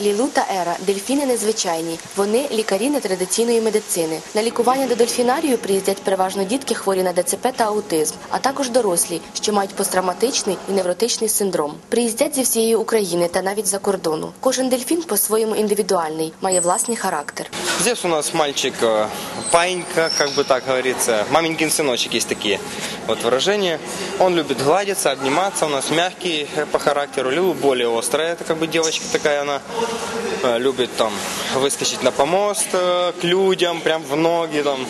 Лілу та Ера дельфіни незвичайні. Вони лікарі нетрадиційної медицини. На лікування до дельфінарію приїздять переважно дітки хворі на ДЦП та аутизм, а також дорослі, що мають посттравматичний і невротичний синдром. Приїздять зі всієї України та навіть за кордону. Кожен дельфін по-своєму індивідуальний, має власний характер. Здесь у нас мальчик э, паинька, как бы так говорится. Маменькин сыночек есть такие вот выражения. Он любит гладиться, обниматься. У нас мягкий э, по характеру. Лю более острая, это как бы девочка такая, она э, любит там выскочить на помост э, к людям, прям в ноги, там,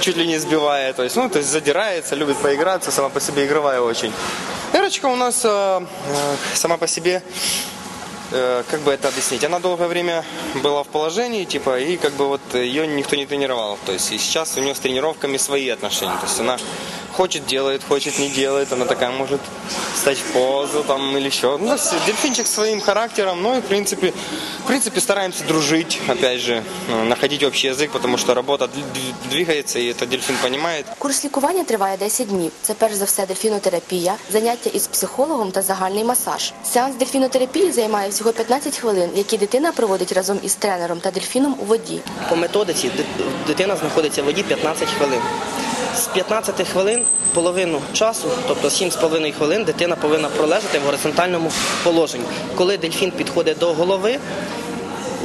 чуть ли не сбивая. То есть, ну, то есть задирается, любит поиграться, сама по себе игровая очень. Эрочка у нас э, сама по себе как бы это объяснить? Она долгое время была в положении, типа, и как бы вот ее никто не тренировал. То есть и сейчас у нее с тренировками свои отношения. То есть она хочет делает, хочет не делает, она такая может стать в позу там или еще. Ну, с- дельфинчик своим характером, ну и в принципе, в принципе стараемся дружить, опять же, э, находить общий язык, потому что работа д- д- двигается, и это дельфин понимает. Курс лікування триває 10 днів. Це перш за все дельфінотерапія, заняття із психологом та загальний масаж. Сеанс дельфінотерапії займає всього 15 хвилин, які дитина проводить разом із тренером та дельфіном у воді. По методиці ди- дитина знаходиться в воді 15 хвилин. З 15 хвилин половину часу, тобто 7,5 хвилин, дитина повинна пролежати в горизонтальному положенні. Коли дельфін підходить до голови,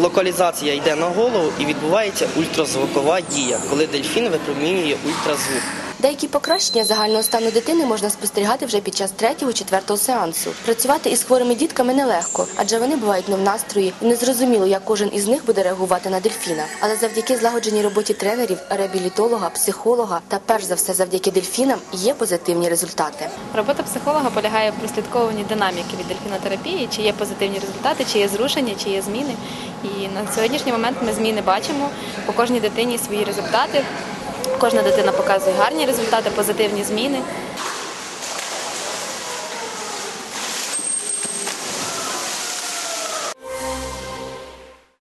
локалізація йде на голову і відбувається ультразвукова дія, коли дельфін випромінює ультразвук. Деякі покращення загального стану дитини можна спостерігати вже під час третього четвертого сеансу. Працювати із хворими дітками нелегко, адже вони бувають не в настрої і незрозуміло, як кожен із них буде реагувати на дельфіна. Але завдяки злагодженій роботі тренерів, реабілітолога, психолога та перш за все завдяки дельфінам є позитивні результати. Робота психолога полягає в прослідковуванні динаміки від дельфінотерапії, чи є позитивні результати, чи є зрушення, чи є зміни. І на сьогоднішній момент ми зміни бачимо по кожній дитині свої результати. Кожна дитина показує гарні результати, позитивні зміни.